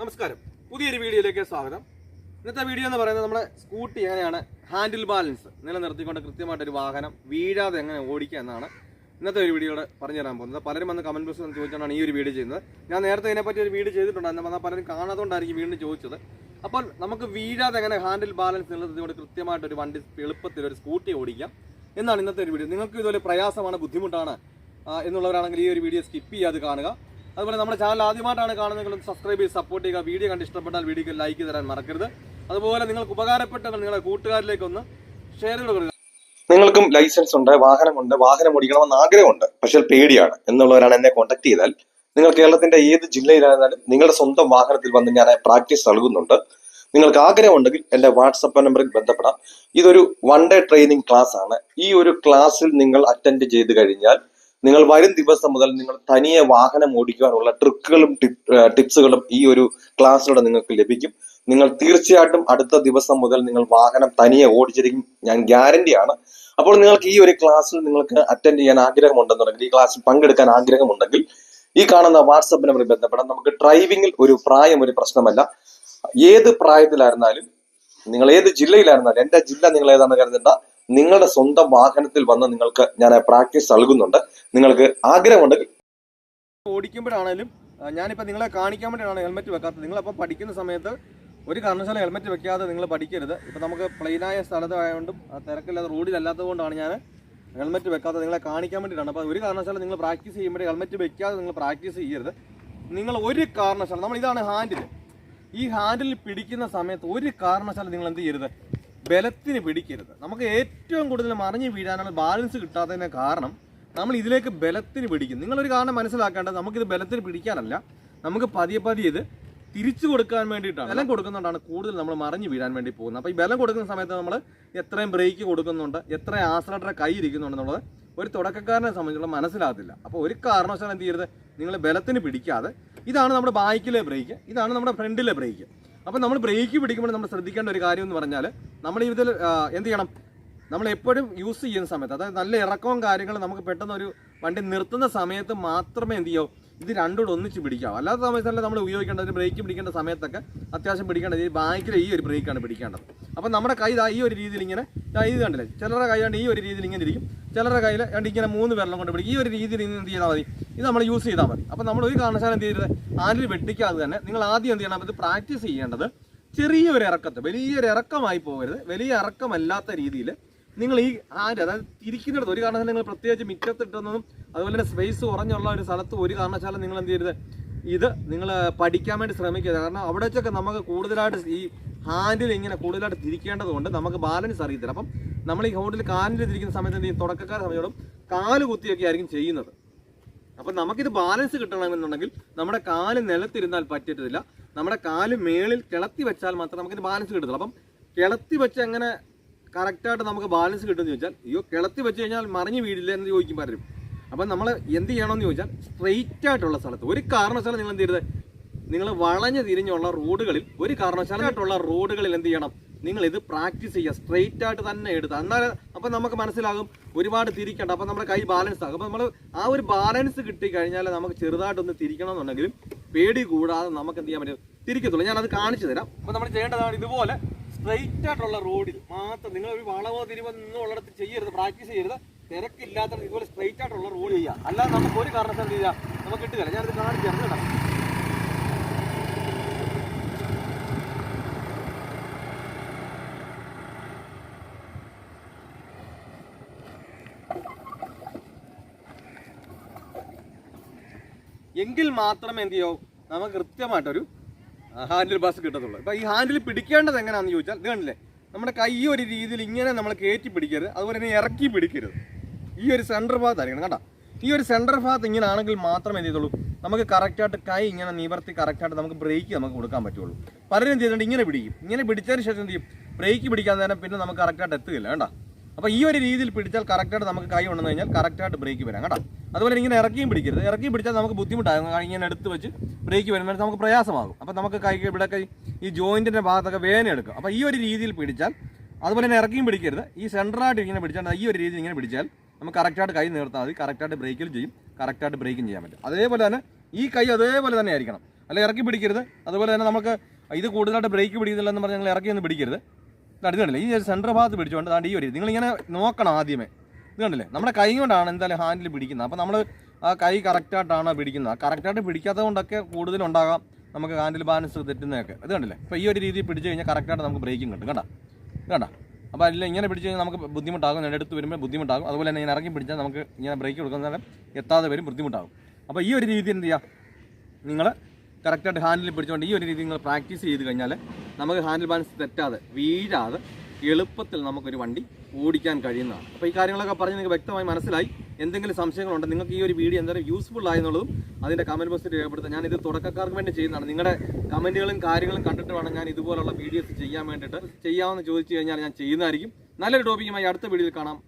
നമസ്കാരം. പുതിയൊരു വീഡിയോയിലേക്ക് സ്വാഗതം. ഇന്നത്തെ വീഡിയോ എന്ന് പറയുന്നത് നമ്മുടെ സ്കൂട്ടി എങ്ങനെയാണ് ഹാൻഡിൽ ബാലൻസ് നിലനിർത്തിക്കൊണ്ട് കൃത്യമായിട്ടൊരു വാഹനം വീഴാതെ എങ്ങനെ ഓടിക്കുക എന്നാണ് ഇന്നത്തെ ഒരു വീഡിയോയുടെ പറഞ്ഞു തരാൻ പോകുന്നത്. പലരും വന്ന് കമന്റ് ബോക്സിൽ ചോദിച്ചാണ് ഈ ഒരു വീഡിയോ ചെയ്യുന്നത്. ഞാൻ നേരത്തെ ഇതിനെപ്പറ്റി ഒരു വീഡിയോ ചെയ്തിട്ടുണ്ടായിരുന്നു എന്നാൽ പലരും കാണാത്തതുകൊണ്ടായിരിക്കും വീണ്ടും ചോദിച്ചത്. അപ്പോൾ നമുക്ക് വീഴാതെ എങ്ങനെ ഹാൻഡിൽ ബാലൻസ് നിലനിർത്തിക്കൊണ്ട് കൃത്യമായിട്ട് ഒരു വണ്ടി എളുപ്പത്തിൽ ഒരു സ്കൂട്ടി ഓടിക്കാം എന്നാണ് ഇന്നത്തെ ഒരു വീഡിയോ. നിങ്ങൾക്ക് ഇതുപോലെ പ്രയാസമാണ് ബുദ്ധിമുട്ടാണ് എന്നുള്ളവരാണെങ്കിൽ ഈ ഒരു വീഡിയോ സ്കിപ്പ് ചെയ്യാതെ കാണുക. അതുപോലെ നമ്മുടെ ചാനൽ ആദ്യമായിട്ടാണ് കാണുന്നതെങ്കിലും സബ്സ്ക്രൈബ് ചെയ്ത് സപ്പോർട്ട് ചെയ്യുക. വീഡിയോ കണ്ട് ഇഷ്ടപ്പെട്ടാൽ വീഡിയോക്ക് ലൈക്ക് തരാൻ മറക്കരുത്. അതുപോലെ നിങ്ങൾക്ക് ഉപകാരപ്പെട്ടവർ നിങ്ങളുടെ കൂട്ടുകാരിലേക്കൊന്ന് ഷെയർ കൊടുക്കുക. നിങ്ങൾക്കും ലൈസൻസ് ഉണ്ട് വാഹനമുണ്ട് വാഹനം ഓടിക്കണമെന്ന് ആഗ്രഹമുണ്ട്. പക്ഷേ പേടിയാണ്. എന്നുള്ളവരാണ് എന്നെ കോൺടാക്ട് ചെയ്താൽ. നിങ്ങൾ കേരളത്തിന്റെ ഏത് ജില്ലയിലായിരുന്നാലും നിങ്ങളുടെ സ്വന്തം വാഹനത്തിൽ വന്ന് ഞാൻ പ്രാക്ടീസ് നൽകുന്നുണ്ട്. നിങ്ങൾക്ക് ആഗ്രഹമുണ്ടെങ്കിൽ എന്റെ വാട്സപ്പ് നമ്പറിൽ ബന്ധപ്പെടാം. ഇതൊരു വൺ ഡേ ട്രെയിനിങ് ക്ലാസ് ആണ്. ഈ ഒരു ക്ലാസ്സിൽ നിങ്ങൾ അറ്റൻഡ് ചെയ്ത് കഴിഞ്ഞാൽ നിങ്ങൾ വരും ദിവസം മുതൽ നിങ്ങൾ തനിയെ വാഹനം ഓടിക്കുവാനുള്ള ട്രിക്കുകളും ടിപ്സുകളും ഈ ഒരു ക്ലാസ്സിലൂടെ നിങ്ങൾക്ക് ലഭിക്കും. നിങ്ങൾ തീർച്ചയായിട്ടും അടുത്ത ദിവസം മുതൽ നിങ്ങൾ വാഹനം തനിയെ ഓടിച്ചിരിക്കും. ഞാൻ ഗ്യാരണ്ടിയാണ് അപ്പോൾ നിങ്ങൾക്ക് ഈ ഒരു ക്ലാസ്സിൽ നിങ്ങൾക്ക് അറ്റൻഡ് ചെയ്യാൻ ആഗ്രഹമുണ്ടെന്നുണ്ടെങ്കിൽ ഈ ക്ലാസ്സിൽ പങ്കെടുക്കാൻ ആഗ്രഹമുണ്ടെങ്കിൽ ഈ കാണുന്ന വാട്സപ്പ് നമ്പറിൽ ബന്ധപ്പെടാം നമുക്ക് ഡ്രൈവിംഗിൽ ഒരു പ്രായം ഒരു പ്രശ്നമല്ല. ഏത് പ്രായത്തിലായിരുന്നാലും നിങ്ങൾ ഏത് ജില്ലയിലായിരുന്നാലും എന്റെ ജില്ല നിങ്ങൾ ഏതാണെന്ന് കരുതണ്ട. നിങ്ങളുടെ സ്വന്തം വാഹനത്തിൽ വന്ന് നിങ്ങൾക്ക് ഞാൻ പ്രാക്ടീസ് നൽകുന്നുണ്ട്. നിങ്ങൾക്ക് ആഗ്രഹമുണ്ടെങ്കിൽ ഓടിക്കുമ്പോഴാണേലും ഞാനിപ്പോൾ നിങ്ങളെ കാണിക്കാൻ വേണ്ടിയാണ് ഹെൽമെറ്റ് വെക്കാത്തത്. നിങ്ങളപ്പോൾ പഠിക്കുന്ന സമയത്ത് ഒരു കാരണവശാലും ഹെൽമെറ്റ് വെക്കാതെ നിങ്ങൾ പഠിക്കരുത്. ഇപ്പം നമുക്ക് പ്ലെയിനായ സ്ഥലത്തായതുകൊണ്ടും തിരക്കില്ലാത്ത റോഡിലല്ലാത്തത് കൊണ്ടാണ് ഞാൻ ഹെൽമെറ്റ് വെക്കാതെ നിങ്ങളെ കാണിക്കാൻ വേണ്ടിയിട്ടാണ്. അപ്പോൾ ഒരു കാരണവശാലും നിങ്ങൾ പ്രാക്ടീസ് ചെയ്യുമ്പോഴേ ഹെൽമെറ്റ് വെക്കാതെ നിങ്ങൾ പ്രാക്ടീസ് ചെയ്യരുത്. നിങ്ങൾ ഒരു കാരണവശാലും നമ്മൾ ഇതാണ് ഹാൻഡിൽ ഈ ഹാൻഡിൽ പിടിക്കുന്ന സമയത്ത് ഒരു കാരണവശാലും നിങ്ങൾ എന്ത് ചെയ്യരുത്? ബലത്തിന് പിടിക്കരുത്. നമുക്ക് ഏറ്റവും കൂടുതൽ മറിഞ്ഞു വീഴാനുള്ള ബാലൻസ് കിട്ടാത്തതിന് കാരണം നമ്മൾ ഇതിലേക്ക് ബലത്തിന് പിടിക്കും. നിങ്ങളൊരു കാരണം മനസ്സിലാക്കേണ്ടത് നമുക്കിത് ബലത്തിന് പിടിക്കാനല്ല. നമുക്ക് പതിയെ പതിയെ ഇത് തിരിച്ചു കൊടുക്കാൻ വേണ്ടിയിട്ടാണ്. ബലം കൊടുക്കുന്നതുകൊണ്ടാണ് കൂടുതൽ നമ്മൾ മറിഞ്ഞു വീഴാൻ വേണ്ടി പോകുന്നത്. അപ്പോൾ ഈ ബലം കൊടുക്കുന്ന സമയത്ത് നമ്മൾ എത്രയും ബ്രേക്ക് കൊടുക്കുന്നുണ്ട് എത്രയും ആശ്രയുടെ കൈ ഇരിക്കുന്നുണ്ടെന്നുള്ളത് ഒരു തുടക്കക്കാരനെ സംബന്ധിച്ചുള്ള മനസ്സിലാകത്തില്ല. അപ്പോൾ ഒരു കാരണവശാലും എന്ത് ചെയ്യരുത്? നിങ്ങൾ ബലത്തിന് പിടിക്കാതെ ഇതാണ് നമ്മുടെ ബാക്കിലെ ബ്രേക്ക് ഇതാണ് നമ്മുടെ ഫ്രണ്ടിലെ ബ്രേക്ക് അപ്പോൾ നമ്മൾ ബ്രേക്ക് പിടിക്കുമ്പോൾ നമ്മൾ ശ്രദ്ധിക്കേണ്ട ഒരു കാര്യം എന്ന് പറഞ്ഞാൽ നമ്മൾ ഇതിൽ എന്ത് ചെയ്യണം? നമ്മൾ എപ്പോഴും യൂസ് ചെയ്യുന്ന സമയത്ത് അതായത് നല്ല ഇറക്കവും കാര്യങ്ങളും നമുക്ക് പെട്ടെന്ന് ഒരു വണ്ടി നിർത്തുന്ന സമയത്ത് മാത്രമേ എന്ത് ചെയ്യൂ? ഇത് രണ്ടുകൂടെ ഒന്നിച്ച് പിടിക്കാം അല്ലാത്ത സമയത്തല്ല നമ്മൾ ഉപയോഗിക്കേണ്ടത്. ബ്രേക്ക് പിടിക്കേണ്ട സമയത്തൊക്കെ അത്യാവശ്യം പിടിക്കേണ്ടത് ഈ ബാക്കിലെ ഈ ഒരു ബ്രേക്കാണ് പിടിക്കേണ്ടത്. അപ്പം നമ്മുടെ കൈ ഈ ഒരു രീതിയിൽ ഇങ്ങനെ ഇത് കണ്ടില്ലേ? ചിലരുടെ കൈ കണ്ട് ഈ ഒരു രീതിയിൽ ഇങ്ങനെ ഇരിക്കും. ചിലരുടെ കയ്യിൽ രണ്ട് ഇങ്ങനെ മൂന്ന് വെള്ളം കൊണ്ട് പിടിക്കും. ഈ ഒരു രീതിയിൽ എന്ത് ചെയ്താൽ മതി? ഇത് നമ്മൾ യൂസ് ചെയ്താൽ മതി. അപ്പം നമ്മൾ ഒരു കാരണശാലം എന്ത് ചെയ്യരുത്? ആനിൽ വെട്ടിക്കാതെ തന്നെ നിങ്ങൾ ആദ്യം എന്ത് ചെയ്യണം? ഇത് പ്രാക്ടീസ് ചെയ്യേണ്ടത് ചെറിയൊരു ഇറക്കത്ത് വലിയൊരു ഇറക്കമായി പോകരുത്. വലിയ ഇറക്കമല്ലാത്ത രീതിയിൽ നിങ്ങൾ ഈ ആര് അതായത് തിരിക്കുന്നിടത്ത് ഒരു കാരണശാല നിങ്ങൾ പ്രത്യേകിച്ച് മിറ്റത്തിട്ടൊന്നും അതുപോലെ തന്നെ സ്പേസ് കുറഞ്ഞുള്ള ഒരു സ്ഥലത്ത് ഒരു കാരണശാല നിങ്ങൾ എന്ത് ചെയ്യരുത്? ഇത് നിങ്ങൾ പഠിക്കാൻ വേണ്ടി ശ്രമിക്കുക കാരണം അവിടെ വെച്ചൊക്കെ നമുക്ക് കൂടുതലായിട്ട് ഈ ഹാൻഡിൽ ഇങ്ങനെ കൂടുതലായിട്ട് തിരിക്കേണ്ടത് കൊണ്ട് നമുക്ക് ബാലൻസ് അറിയത്തില്ല. അപ്പം നമ്മൾ ഈ ഹോണ്ടിൽ കാലിൽ തിരിക്കുന്ന സമയത്ത് എന്ത് ചെയ്യും? തുടക്കക്കാരെ സമയത്തോടും കാൽ കുത്തിയൊക്കെ ആയിരിക്കും ചെയ്യുന്നത്. അപ്പം നമുക്കിത് ബാലൻസ് കിട്ടണമെന്നുണ്ടെങ്കിൽ നമ്മുടെ കാൽ നിലത്തിരുന്നാൽ പറ്റത്തില്ല. നമ്മുടെ കാൽ മേളിൽ കിളത്തി വെച്ചാൽ മാത്രമേ നമുക്കിത് ബാലൻസ് കിട്ടത്തുള്ളൂ. അപ്പം കിളത്തി വെച്ച് എങ്ങനെ കറക്റ്റായിട്ട് നമുക്ക് ബാലൻസ് കിട്ടുമെന്ന് ചോദിച്ചാൽ അയ്യോ കിളത്തി വെച്ച് കഴിഞ്ഞാൽ മറിഞ്ഞ് വീടില്ല എന്ന് ചോദിക്കും പലരും. അപ്പം നമ്മൾ എന്ത് ചെയ്യണമെന്ന് ചോദിച്ചാൽ സ്ട്രെയിറ്റ് ആയിട്ടുള്ള സ്ഥലത്ത് ഒരു കാരണവശാലും നിങ്ങൾ എന്ത് ചെയ്യരുത്. നിങ്ങൾ വളഞ്ഞു തിരിഞ്ഞുള്ള റോഡുകളിൽ ഒരു കാരണവശാലായിട്ടുള്ള റോഡുകളിൽ എന്ത് ചെയ്യണം? നിങ്ങൾ ഇത് പ്രാക്ടീസ് ചെയ്യുക. സ്ട്രെയിറ്റ് ആയിട്ട് തന്നെ എടുത്ത്. എന്നാൽ അപ്പം നമുക്ക് മനസ്സിലാകും ഒരുപാട് തിരിക്കണ്ട. അപ്പം നമ്മുടെ കൈ ബാലൻസ് ആകും. അപ്പം നമ്മൾ ആ ഒരു ബാലൻസ് കിട്ടി കഴിഞ്ഞാൽ നമുക്ക് ചെറുതായിട്ടൊന്ന് തിരിക്കണമെന്നുണ്ടെങ്കിലും പേടി കൂടാതെ നമുക്ക് എന്ത് ചെയ്യാൻ പറ്റും? തിരിക്കത്തുള്ളൂ. ഞാനത് കാണിച്ചു തരാം. അപ്പം നമ്മൾ ചെയ്യേണ്ടതാണ് ഇതുപോലെ സ്ട്രെയിറ്റ് ആയിട്ടുള്ള റോഡിൽ മാത്രം നിങ്ങൾ ഒരു വളവോ തിരിവോ നിന്നോ ഉള്ളിടത്ത് ചെയ്യരുത് പ്രാക്ടീസ് ചെയ്യരുത്. തിരക്കില്ലാത്ത ഇതുപോലെ സ്ട്രെയിറ്റ് ആയിട്ടുള്ള റോഡ് ചെയ്യുക അല്ലാതെ നമുക്ക് ഒരു എന്ത് ചെയ്യാം? നമുക്ക് കിട്ടുകയില്ല. ഞാനത് കാണിച്ചു തരാം കേട്ടോ. എങ്കിൽ മാത്രമേ എന്ത് ചെയ്യൂ? നമുക്ക് കൃത്യമായിട്ടൊരു ഹാൻഡിൽ ബാസ് കിട്ടത്തുള്ളൂ. ഇപ്പൊ ഈ ഹാൻഡിൽ പിടിക്കേണ്ടത് എങ്ങനെയാണെന്ന് ചോദിച്ചാൽ ഇത് കണ്ടില്ലേ? നമ്മുടെ കൈ ഒരു രീതിയിൽ ഇങ്ങനെ നമ്മൾ കയറ്റി പിടിക്കരുത്. അതുപോലെ തന്നെ ഇറക്കി പിടിക്കരുത്. ഈ ഒരു സെന്റർ ഭാഗത്ത് ആയിരിക്കണം കേട്ടോ. ഈ ഒരു സെന്റർ ഭാഗത്ത് ഇങ്ങനെ ആണെങ്കിൽ മാത്രമേ എന്ത് ചെയ്തുള്ളൂ നമുക്ക് കറക്റ്റായിട്ട് കൈ ഇങ്ങനെ നിവർത്തി കറക്റ്റായിട്ട് നമുക്ക് ബ്രേക്ക് നമുക്ക് കൊടുക്കാൻ പറ്റുള്ളൂ. പലരും ചെയ്തിട്ടുണ്ട് ഇങ്ങനെ പിടിക്കും. ഇങ്ങനെ പിടിച്ചതിന് ശേഷം എന്ത് ചെയ്യും? ബ്രേക്ക് പിടിക്കാൻ നേരം പിന്നെ നമുക്ക് കറക്റ്റായിട്ട് എത്തുകയില്ല. കേട്ടോ അപ്പോൾ ഈ ഒരു രീതിയിൽ പിടിച്ചാൽ കറക്റ്റായിട്ട് നമുക്ക് കൈ ഉണ്ടെന്ന് കഴിഞ്ഞാൽ കറക്റ്റായിട്ട് ബ്രേക്ക് വരാം കേട്ടോ. അതുപോലെ ഇങ്ങനെ ഇറക്കിയും പിടിക്കരുത്. ഇറക്കി പിടിച്ചാൽ നമുക്ക് ബുദ്ധിമുട്ടാകും. ഇങ്ങനെ എടുത്ത് വെച്ച് ബ്രേക്ക് വരുമ്പോൾ നമുക്ക് പ്രയാസമാകും. അപ്പോൾ നമുക്ക് കൈ ഇവിടെ കൈ ഈ ജോയിന്റിന്റെ ഭാഗത്തൊക്കെ വേദന എടുക്കും. അപ്പോൾ ഈ ഒരു രീതിയിൽ പിടിച്ചാൽ അതുപോലെ തന്നെ ഇറക്കിയും പിടിക്കരുത്. ഈ സെന്ററായിട്ട് ഇങ്ങനെ പിടിച്ചാൽ ഈ ഒരു രീതിയിൽ ഇങ്ങനെ പിടിച്ചാൽ നമുക്ക് കറക്റ്റായിട്ട് കൈ നിർത്താൽ മതി. കറക്റ്റായിട്ട് ബ്രേക്കിൽ ചെയ്യും. കറക്റ്റായിട്ട് ബ്രേക്കും ചെയ്യാൻ പറ്റും. അതേപോലെ തന്നെ ഈ കൈ അതേപോലെ തന്നെ ആയിരിക്കണം. അല്ല ഇറക്കി പിടിക്കരുത്. അതുപോലെ തന്നെ നമുക്ക് ഇത് കൂടുതലായിട്ട് ബ്രേക്ക് പിടിക്കുന്നില്ലെന്ന് പറഞ്ഞ് ഞങ്ങൾ ഇറക്കി പിടിക്കരുത്. ഇതാ കണ്ടില്ലേ? ഈ ഒരു സെന്റർ ഭാഗത്ത് പിടിച്ചുകൊണ്ട് അതാണ്ട് ഈ ഒരു നിങ്ങളിങ്ങനെ നോക്കണം ആദ്യമേ. ഇത് കണ്ടില്ലേ? നമ്മുടെ കൈ കൊണ്ടാണ് എന്തായാലും ഹാൻഡിൽ പിടിക്കുന്നത്. അപ്പോൾ നമ്മൾ ആ കൈ കറക്റ്റായിട്ടാണ് പിടിക്കുന്നത്. കറക്റ്റായിട്ട് പിടിക്കാത്തത് കൊണ്ടൊക്കെ കൂടുതലുണ്ടാകാം നമുക്ക് ഹാൻഡിൽ ബാലൻസ് തെറ്റുന്നതൊക്കെ. ഇത് കണ്ടില്ലേ? ഇപ്പോൾ ഈ ഒരു രീതിയിൽ പിടിച്ചു കഴിഞ്ഞാൽ കറക്റ്റായിട്ട് നമുക്ക് ബ്രേക്കിംഗ് കിട്ടും. കേട്ടോ കേട്ടോ അപ്പോൾ അല്ല ഇങ്ങനെ പിടിച്ചു കഴിഞ്ഞാൽ നമുക്ക് ബുദ്ധിമുട്ടാകും. എടുത്ത് വരുമ്പോൾ ബുദ്ധിമുട്ടാകും. അതുപോലെ തന്നെ ഇങ്ങനെ ഇറങ്ങി പിടിച്ചാൽ നമുക്ക് ഇങ്ങനെ ബ്രേക്ക് കൊടുക്കുന്ന എത്താതെ വരും ബുദ്ധിമുട്ടാകും. അപ്പോൾ ഈ ഒരു രീതി എന്ത് ചെയ്യുക നിങ്ങൾ കറക്റ്റായിട്ട് ഹാൻഡിൽ പിടിച്ചുകൊണ്ട് ഈ ഒരു രീതി നിങ്ങൾ പ്രാക്ടീസ് ചെയ്ത് കഴിഞ്ഞാൽ നമുക്ക് ഹാൻഡിൽ ബാലൻസ് തെറ്റാതെ വീഴാതെ എളുപ്പത്തിൽ നമുക്കൊരു വണ്ടി ഓടിക്കാൻ കഴിയുന്നതാണ്. അപ്പോൾ ഈ കാര്യങ്ങളൊക്കെ പറഞ്ഞ് നിങ്ങൾക്ക് വ്യക്തമായി മനസ്സിലായി. എന്തെങ്കിലും സംശയങ്ങളുണ്ട് നിങ്ങൾക്ക് ഈ ഒരു വീഡിയോ എന്തായാലും യൂസ്ഫുൾ ആയെന്നുള്ളതും അതിന്റെ കമന്റ് ബോക്സിൽ രേഖപ്പെടുത്താം. ഞാൻ ഇത് തുടക്കക്കാർക്ക് വേണ്ടി ചെയ്യുന്നതാണ്. നിങ്ങളുടെ കമന്റുകളും കാര്യങ്ങളും കണ്ടിട്ട് വേണം ഞാൻ ഇതുപോലുള്ള വീഡിയോസ് ചെയ്യാൻ വേണ്ടിയിട്ട്. ചെയ്യാമെന്ന് ചോദിച്ചു കഴിഞ്ഞാൽ ഞാൻ ചെയ്യുന്നതായിരിക്കും. നല്ലൊരു ടോപ്പിക്കുമായി അടുത്ത വീഡിയോയിൽ കാണാം.